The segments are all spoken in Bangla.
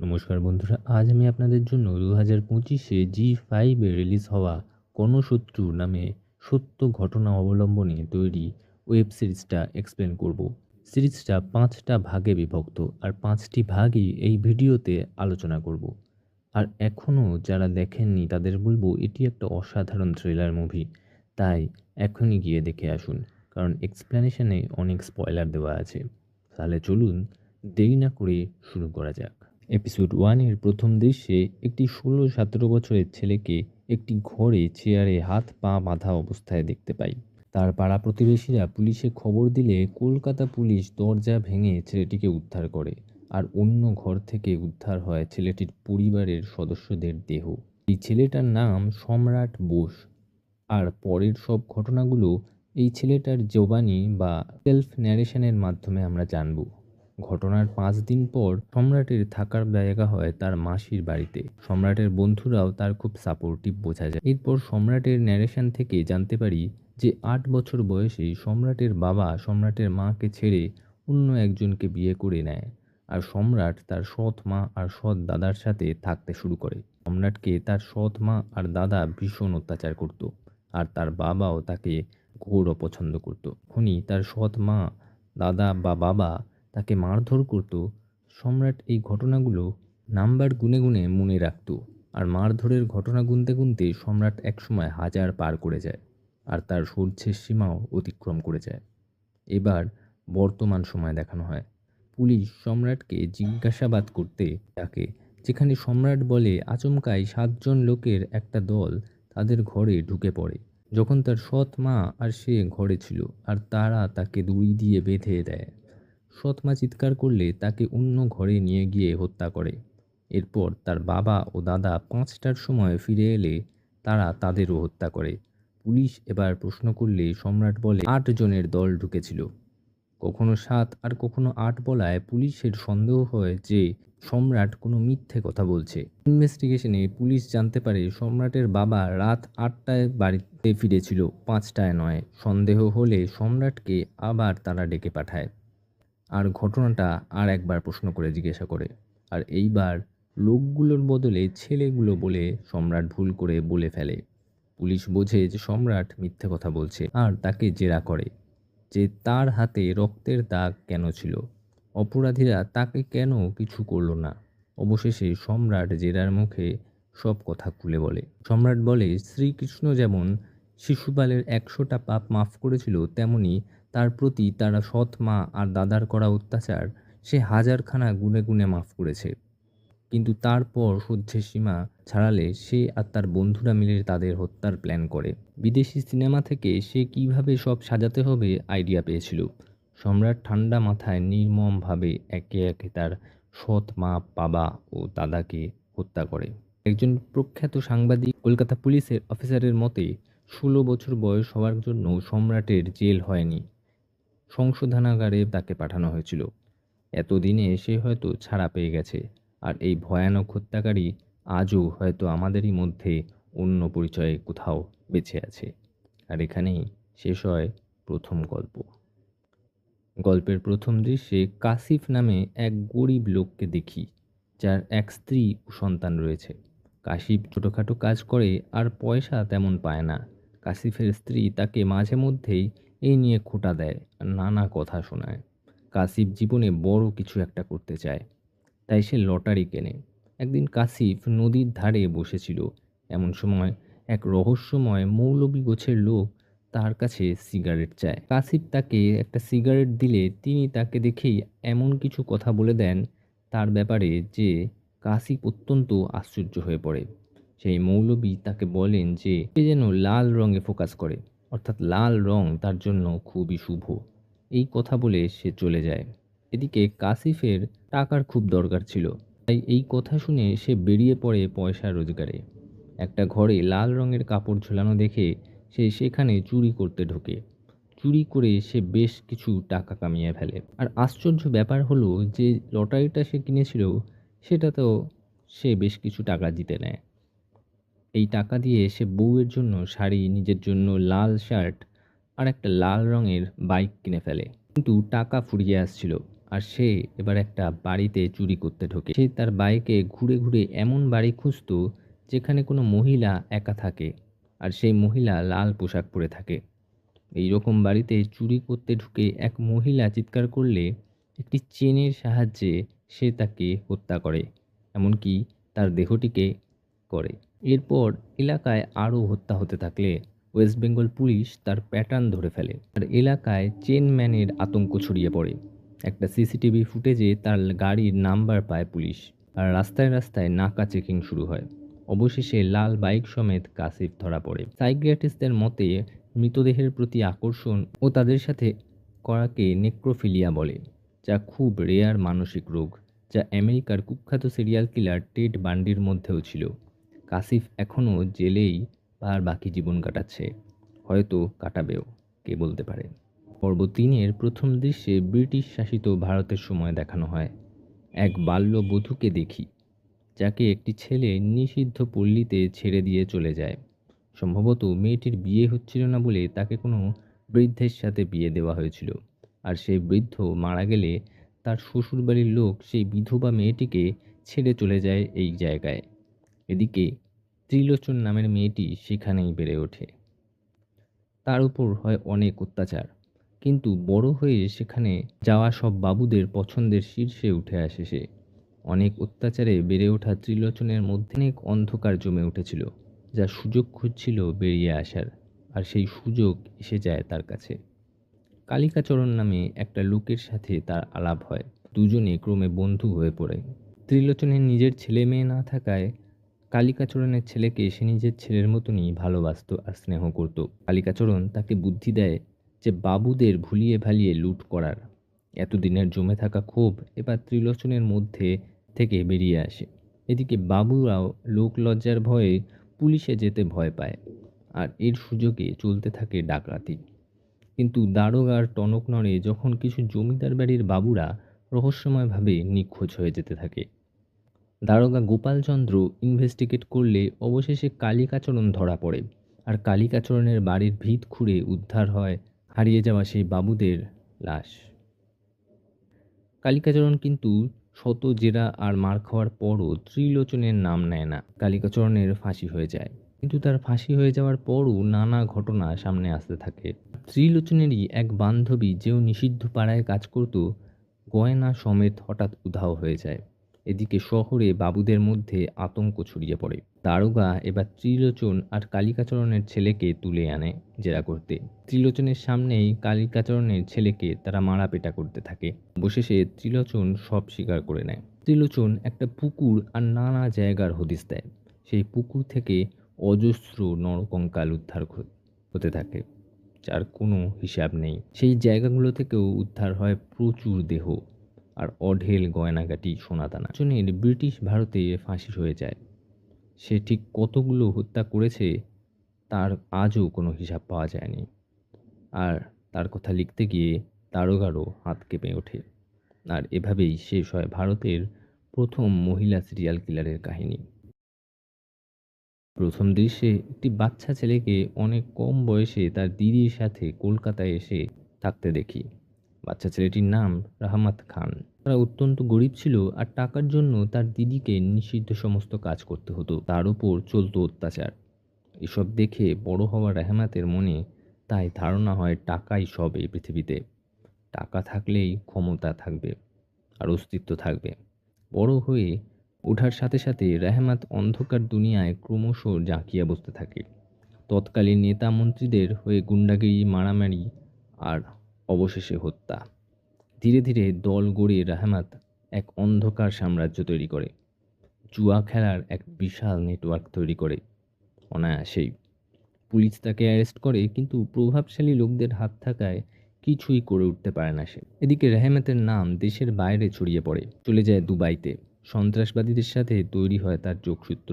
নমস্কার বন্ধুরা, আজ আমি আপনাদের জন্য দু হাজার পঁচিশে জি ফাইভে রিলিজ হওয়া গণশত্রু নামে সত্য ঘটনা অবলম্বনে তৈরি ওয়েব সিরিজটা এক্সপ্লেন করব। সিরিজটা পাঁচটা ভাগে বিভক্ত আর পাঁচটি ভাগই এই ভিডিওতে আলোচনা করব। আর এখনও যারা দেখেননি তাদের বলব এটি একটা অসাধারণ থ্রিলার মুভি তাই এখনই গিয়ে দেখে আসুন, কারণ এক্সপ্লেনেশনে অনেক স্পয়লার দেওয়া আছে। তাহলে চলুন দেরি না করে শুরু করা যাক। এপিসোড ওয়ানের প্রথম দৃশ্যে একটি ষোলো সতেরো বছরের ছেলেকে একটি ঘরে চেয়ারে হাত পা বাঁধা অবস্থায় দেখতে পাই। তার পাড়া প্রতিবেশীরা পুলিশে খবর দিলে কলকাতা পুলিশ দরজা ভেঙে ছেলেটিকে উদ্ধার করে আর অন্য ঘর থেকে উদ্ধার হয় ছেলেটির পরিবারের সদস্যদের দেহ। এই ছেলেটার নাম সম্রাট বোস। আর পরের সব ঘটনাগুলো এই ছেলেটার জবানি বা সেলফ ন্যারেশনের মাধ্যমে আমরা জানব। ঘটনার পাঁচ দিন পর সম্রাটের থাকার জায়গা হয় তার মাসির বাড়িতে। সম্রাটের বন্ধুরাও তার খুব সাপোর্টিভ বোঝা যায়। এরপর সম্রাটের ন্যারেশন থেকে জানতে পারি যে আট বছর বয়সে সম্রাটের বাবা সম্রাটের মাকে ছেড়ে অন্য একজনকে বিয়ে করে নেয় আর সম্রাট তার সৎ মা আর সৎ দাদার সাথে থাকতে শুরু করে। সম্রাটকে তার সৎ মা আর দাদা ভীষণ অত্যাচার করত আর তার বাবাও তাকে ঘোর অপছন্দ করত। খনি তার সৎ মা, দাদা বা বাবা তাকে মারধর করত, সম্রাট এই ঘটনাগুলো নাম্বার গুনে গুনে মনে রাখত আর মারধরের ঘটনা গুনতে গুনতে সম্রাট একসময় হাজার পার করে যায় আর তার সহ্যের সীমাও অতিক্রম করে যায়। এবার বর্তমান সময় দেখানো হয়। পুলিশ সম্রাটকে জিজ্ঞাসাবাদ করতে ডাকে, যেখানে সম্রাট বলে আচমকায় সাতজন লোকের একটা দল তাদের ঘরে ঢুকে পড়ে। যখন তার সৎ মা আর সে ঘরে ছিল আর তারা তাকে দড়ি দিয়ে বেঁধে দেয়। সৎ মা চিৎকার করলে তাকে অন্য ঘরে নিয়ে গিয়ে হত্যা করে। এরপর তার বাবা ও দাদা পাঁচটার সময় ফিরে এলে তারা তাদেরও হত্যা করে। পুলিশ এবার প্রশ্ন করলে সম্রাট বলে, আট জনের দল ঢুকেছিল। কখনো সাত আর কখনো আট বলায় পুলিশের সন্দেহ হয় যে সম্রাট কোনো মিথ্যে কথা বলছে। ইনভেস্টিগেশনে পুলিশ জানতে পারে সম্রাটের বাবা রাত আটটায় বাড়িতে ফিরেছিল, পাঁচটায় নয়। সন্দেহ হলে সম্রাটকে আবার তারা ডেকে পাঠায়। আর ঘটনাটা আর একবার প্রশ্ন করে জিজ্ঞাসা করে। আর এইবার লোকগুলোর বদলে ছেলেগুলো বলে সম্রাট ভুল করে বলে ফেলে। পুলিশ বোঝে যে সম্রাট মিথ্যে কথা বলছে আর তাকে জেরা করে যে তার হাতে রক্তের দাগ কেন ছিল। অপরাধীরা তাকে কেন কিছু করল না? অবশেষে সম্রাট জেরার মুখে সব কথা খুলে বলে। সম্রাট বলে, শ্রীকৃষ্ণ যেমন শিশুপালের একশোটা পাপ মাফ করেছিল, তেমনি তার প্রতি তারা সৎ মা আর দাদার করা অত্যাচার সে হাজারখানা গুনে গুনে মাফ করেছে। কিন্তু তারপর সহ্যের সীমা ছাড়ালে সে আর তার বন্ধুরা মিলে তাদের হত্যার প্ল্যান করে। বিদেশি সিনেমা থেকে সে কীভাবে সব সাজাতে হবে আইডিয়া পেয়েছিল। সম্রাট ঠান্ডা মাথায় নির্মমভাবে একে একে তার সৎ মা, বাবা ও দাদাকে হত্যা করে। একজন প্রখ্যাত সাংবাদিক কলকাতা পুলিশের অফিসারের মতে, ষোলো বছর বয়স হওয়ার জন্য সম্রাটের জেল হয়নি। সংশোধনাগারে তাকে পাঠানো হয়েছিল। এতদিনে সে হয়তো ছাড়া পেয়ে গেছে, আর এই ভয়ানক হত্যাকারী আজও হয়তো আমাদেরই মধ্যে অন্য পরিচয়ে কোথাও বেঁচে আছে। আর এখানেই শেষ হয় প্রথম গল্প। গল্পের প্রথম দৃশ্যে কাসিফ নামে এক গরিব লোককে দেখি, যার এক স্ত্রী ও সন্তান রয়েছে। কাশিফ ছোটোখাটো কাজ করে আর পয়সা তেমন পায় না। কাসিফের স্ত্রী তাকে মাঝে মধ্যেই এই নিয়ে খোঁটা দেয়, নানা কথা শোনায়। কাসিফ জীবনে বড় কিছু একটা করতে চায়, তাই সে লটারি কেনে। একদিন কাসিফ নদীর ধারে বসেছিল। এমন সময় এক রহস্যময় মৌলবী গোছের লোক তার কাছে সিগারেট চায়। কাসিফ তাকে একটা সিগারেট দিলে তিনি তাকে দেখেই এমন কিছু কথা বলে দেন তার ব্যাপারে যে কাসিফ অত্যন্ত আশ্চর্য হয়ে পড়ে। সেই মৌলবী তাকে বলেন যে, সে যেন লাল রঙে ফোকাস করে। অর্থাৎ লাল রং তার জন্য খুবই শুভ। এই কথা বলে সে চলে যায়। এদিকে কাসিফের টাকার খুব দরকার ছিল। তাই এই কথা শুনে সে বেরিয়ে পড়ে পয়সা রোজগারে। একটা ঘরে লাল রঙের কাপড় ঝোলানো দেখে সে সেখানে চুরি করতে ঢোকে। চুরি করে সে বেশ কিছু টাকা কামিয়ে ফেলে। আর আশ্চর্য ব্যাপার হলো যে লটারিটা সে কিনেছিল, সেটাতেও সে বেশ কিছু টাকা জিতে নেয়। এই টাকা দিয়ে সে বউয়ের জন্য শাড়ি, নিজের জন্য লাল শার্ট আর একটা লাল রঙের বাইক কিনে ফেলে। কিন্তু টাকা ফুরিয়ে আসছিল আর সে এবার একটা বাড়িতে চুরি করতে ঢোকে। সে তার বাইকে ঘুরে ঘুরে এমন বাড়ি খুঁজতো যেখানে কোনো মহিলা একা থাকে আর সেই মহিলা লাল পোশাক পরে থাকে। এই রকম বাড়িতে চুরি করতে ঢুকে এক মহিলা চিৎকার করলে একটি চেনের সাহায্যে সে তাকে হত্যা করে, এমনকি তার দেহটিকে করে। এরপর এলাকায় আরও হত্যা হতে থাকলে ওয়েস্ট বেঙ্গল পুলিশ তার প্যাটার্ন ধরে ফেলে আর এলাকায় চেনম্যানের আতঙ্ক ছড়িয়ে পড়ে। একটা সিসিটিভি ফুটেজে তার গাড়ির নাম্বার পায় পুলিশ আর রাস্তায় রাস্তায় নাকা চেকিং শুরু হয়। অবশেষে লাল বাইক সমেত কাসিফ ধরা পড়ে। সাইকিয়াট্রিস্টদের মতে মৃতদেহের প্রতি আকর্ষণ ও তাদের সাথে করাকে নেক্রোফিলিয়া বলে, যা খুব রেয়ার মানসিক রোগ, যা আমেরিকার কুখ্যাত সিরিয়াল কিলার টেড বান্ডির মধ্যেও ছিল। কাসিফ এখনও জেলেই আর বাকি জীবন কাটাচ্ছে। হয়তো কাটাবেও, কে বলতে পারে। পর্ব তিনের প্রথম দৃশ্যে ব্রিটিশ শাসিত ভারতের সময় দেখানো হয়। এক বাল্য বধূকে দেখি, যাকে একটি ছেলে নিষিদ্ধ পল্লীতে ছেড়ে দিয়ে চলে যায়। সম্ভবত মেয়েটির বিয়ে হচ্ছিল না বলে তাকে কোনো বৃদ্ধের সাথে বিয়ে দেওয়া হয়েছিল। আর সেই বৃদ্ধ মারা গেলে তার শ্বশুরবাড়ির লোক সেই বিধবা মেয়েটিকে ছেড়ে চলে যায় এই জায়গায়। এদিকে ত্রিলোচন নামের মেয়েটি সেখানেই বেড়ে ওঠে। তার উপর হয় অনেক অত্যাচার, কিন্তু বড় হয়ে সেখানে যাওয়া সব বাবুদের পছন্দের শীর্ষে উঠে আসে সে। অনেক অত্যাচারে বেড়ে ওঠা ত্রিলোচনের মধ্যে অনেক অন্ধকার জমে উঠেছিল, যা সুযোগ খুঁজছিল বেরিয়ে আসার, আর সেই সুযোগ এসে যায় তার কাছে। কালিকাচরণ নামে একটা লোকের সাথে তার আলাপ হয়, দুজনে ক্রমে বন্ধু হয়ে পড়ে। ত্রিলোচনের নিজের ছেলে মেয়ে না থাকায় কালিকাচরণের ছেলেকে সে নিজের ছেলের মতনই ভালোবাসত আর স্নেহ করত। কালিকাচরণ তাকে বুদ্ধি দেয় যে বাবুদের ভুলিয়ে ভালিয়ে লুট করার। এতদিনের জমে থাকা ক্ষোভ এবার ত্রিলোচনের মধ্যে থেকে বেরিয়ে আসে। এদিকে বাবুরাও লোকলজ্জার ভয়ে পুলিশে যেতে ভয় পায় আর এর সুযোগে চলতে থাকে ডাকাতি। কিন্তু দারোগার টনক নড়ে যখন কিছু জমিদার বাড়ির বাবুরা রহস্যময়ভাবে নিখোঁজ হয়ে যেতে থাকে। দারোগা গোপালচন্দ্র ইনভেস্টিগেট করলে অবশেষে কালিকাচরণ ধরা পড়ে আর কালিকাচরণের বাড়ির ভিত খুঁড়ে উদ্ধার হয় হারিয়ে যাওয়া সেই বাবুদের লাশ। কালিকাচরণ কিন্তু শত জেরা আর মার খাওয়ার পরও ত্রিলোচনের নাম নেয় না। কালিকাচরণের ফাঁসি হয়ে যায়। কিন্তু তার ফাঁসি হয়ে যাওয়ার পরও নানা ঘটনা সামনে আসতে থাকে। ত্রিলোচনেরই এক বান্ধবী যেও নিষিদ্ধ পাড়ায় কাজ করত, গয়না সমেত হঠাৎ উধাও হয়ে যায়। এদিকে শহরে বাবুদের মধ্যে আতঙ্ক ছড়িয়ে পড়ে। দারোগা এবার ত্রিলোচন আর কালিকাচরণের ছেলেকে তুলে আনে জেরা করতে। ত্রিলোচনের সামনেই কালিকাচরণের ছেলেকে তারা মারাপেটা করতে থাকে। অবশেষে ত্রিলোচন সব স্বীকার করে নেয়। ত্রিলোচন একটা পুকুর আর নানা জায়গার হদিস দেয়। সেই পুকুর থেকে অজস্র নরকঙ্কাল উদ্ধার হতে থাকে। যার কোনো হিসাব নেই। সেই জায়গাগুলো থেকেও উদ্ধার হয় প্রচুর দেহ। আর অঢেল গয়নাগাটি সোনাদানা। জনের ব্রিটিশ ভারতে ফাঁসি হয়ে যায়। সে ঠিক কতগুলো হত্যা করেছে, তার আজও কোনো হিসাব পাওয়া যায়নি। আর তার কথা লিখতে গিয়ে দারোগারও হাত কেঁপে ওঠে। আর এভাবেই শেষ হয় ভারতের প্রথম মহিলা সিরিয়াল কিলারের কাহিনী। প্রথম দৃশ্যে একটি বাচ্চা ছেলেকে অনেক কম বয়সে তার দিদির সাথে কলকাতায় এসে থাকতে দেখি। বাচ্চা ছেলেটির নাম রাহমাত খান। তারা অত্যন্ত গরিব ছিল আর টাকার জন্য তার দিদিকে নিষিদ্ধ সমস্ত কাজ করতে হতো। তার উপর চলতো অত্যাচার। এসব দেখে বড় হওয়া রেহমাতের মনে তাই ধারণা হয় টাকাই সব এই পৃথিবীতে। টাকা থাকলেই ক্ষমতা থাকবে আর অস্তিত্ব থাকবে। বড় হয়ে ওঠার সাথে সাথে রেহমাত অন্ধকার দুনিয়ায় ক্রমশ জাঁকিয়া বসতে থাকে। তৎকালীন নেতা মন্ত্রীদের হয়ে গুন্ডাগিরি, মারামারি আর অবশেষে হত্যা। ধীরে ধীরে দল গড়ে রাহমাত এক অন্ধকার সাম্রাজ্য তৈরি করে। জুয়া খেলার এক বিশাল নেটওয়ার্ক তৈরি করে। অনায়াসেই পুলিশ তাকে অ্যারেস্ট করে, কিন্তু প্রভাবশালী লোকদের হাত থাকায় কিছুই করে উঠতে পারে না সে। এদিকে রেহমাতের নাম দেশের বাইরে ছড়িয়ে পড়ে। চলে যায় দুবাইতে। সন্ত্রাসবাদীদের সাথে তৈরি হয় তার যোগসূত্র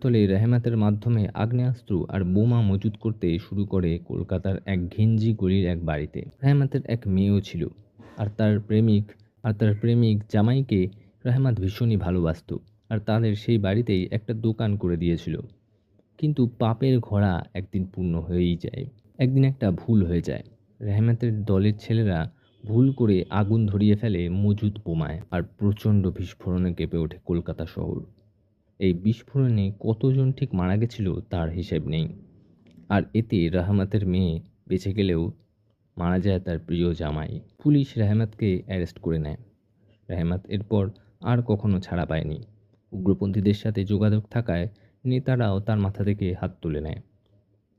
তলে রেহমাতের মাধ্যমে আগ্নেয়াস্ত্র আর বোমা মজুত করতে শুরু করে কলকাতার এক ঘিঞ্জি গলির এক বাড়িতে। রেহমাতের এক মেয়েও ছিল আর তার প্রেমিক, আর তার প্রেমিক জামাইকে রেহমাত ভীষণই ভালোবাসত আর তাদের সেই বাড়িতেই একটা দোকান করে দিয়েছিল। কিন্তু পাপের ঘোড়া একদিন পূর্ণ হয়েই যায়, একদিন একটা ভুল হয়ে যায়। রেহমাতের দলের ছেলেরা ভুল করে আগুন ধরিয়ে ফেলে মজুদ বোমায় আর প্রচণ্ড বিস্ফোরণে কেঁপে ওঠে কলকাতা শহর। এই বিস্ফোরণে কতজন ঠিক মারা গেছিল তার হিসেব নেই। আর এতে রাহমাতের মেয়ে বেঁচে গেলেও মারা যায় তার প্রিয় জামাই। পুলিশ রেহমাতকে অ্যারেস্ট করে নেয়। রেহমাত এরপর আর কখনো ছাড়া পায়নি। উগ্রপন্থীদের সাথে যোগাযোগ থাকায় নেতারাও তার মাথা থেকে হাত তুলে নেয়।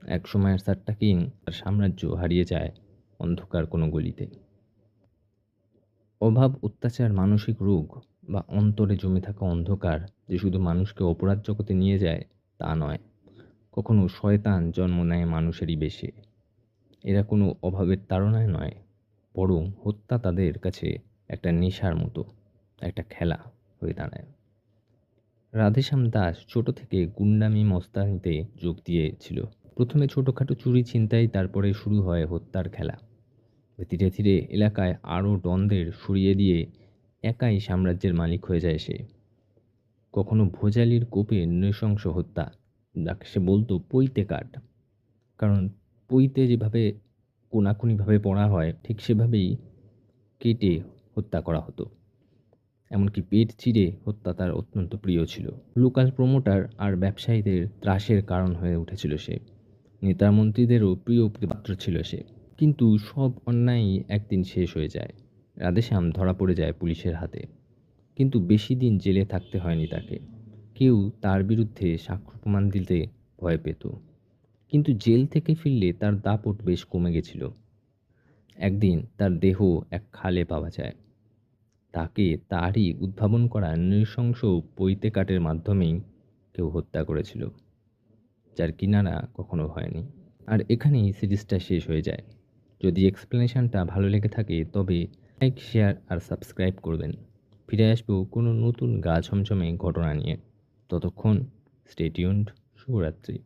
এক সময়ের সাট্টা কিং তার সাম্রাজ্য হারিয়ে যায় অন্ধকার কোনো গলিতে। অভাব, অত্যাচার, মানসিক রোগ বা অন্তরে জমে থাকা অন্ধকার যে শুধু মানুষকে অপরাধ জগতে নিয়ে যায় তা নয়, কখনো শয়তান জন্ম নেয় মানুষেরই বেশে। এরা কোনো অভাবের তাড়নায় নয়, বরং হত্যা তাদের কাছে একটা নেশার মতো, একটা খেলা হয়ে দাঁড়ায়। রাধেশ্যাম দাস ছোট থেকে গুন্ডামি মস্তানিতে যোগ দিয়েছিল। প্রথমে ছোটোখাটো চুরি, ছিনতাই, তারপরে শুরু হয় হত্যার খেলা। ধীরে ধীরে এলাকায় আরও ডনদের সরিয়ে দিয়ে একাই সাম্রাজ্যের মালিক হয়ে যায় সে। কখনো ভোজালির কোপে নৃশংস হত্যা, যাকে সে বলতো পইতে কাট কারণ পইতে যেভাবে কোনাকুনিভাবে পড়া হয়, ঠিক সেভাবেই কেটে হত্যা করা হতো। এমনকি পেট চিরে হত্যা তার অত্যন্ত প্রিয় ছিল। লোকাল প্রমোটার আর ব্যবসায়ীদের ত্রাসের কারণ হয়ে উঠেছিল সে। নেতা মন্ত্রীদেরও প্রিয় পাত্র ছিল সে। কিন্তু সব অন্যায়ই একদিন শেষ হয়ে যায়। রাধেশ্যাম ধরা পড়ে যায় পুলিশের হাতে। কিন্তু বেশি দিন জেলে থাকতে হয়নি তাকে। কেউ তার বিরুদ্ধে সাক্ষ্য প্রমাণ দিতে ভয় পেত। কিন্তু জেল থেকে ফিরলে তার দাপট বেশ কমে গেছিল। একদিন তার দেহ এক খালে পাওয়া যায়। তাকে তারই উদ্ভাবন করা নৃশংস পৈতে কাটের মাধ্যমেই কেউ হত্যা করেছিল, যার কিনারা কখনো হয়নি। আর এখানেই সিরিজটা শেষ হয়ে যায়। যদি এক্সপ্লেনেশনটা ভালো লেগে থাকে, তবে লাইক শেয়ার আর সাবস্ক্রাইব করবেন। ফিরে আসব কোনো নতুন গা ছমছমে ঘটনা নিয়ে। ততক্ষণ স্টেটিউন্ড শুভরাত্রি।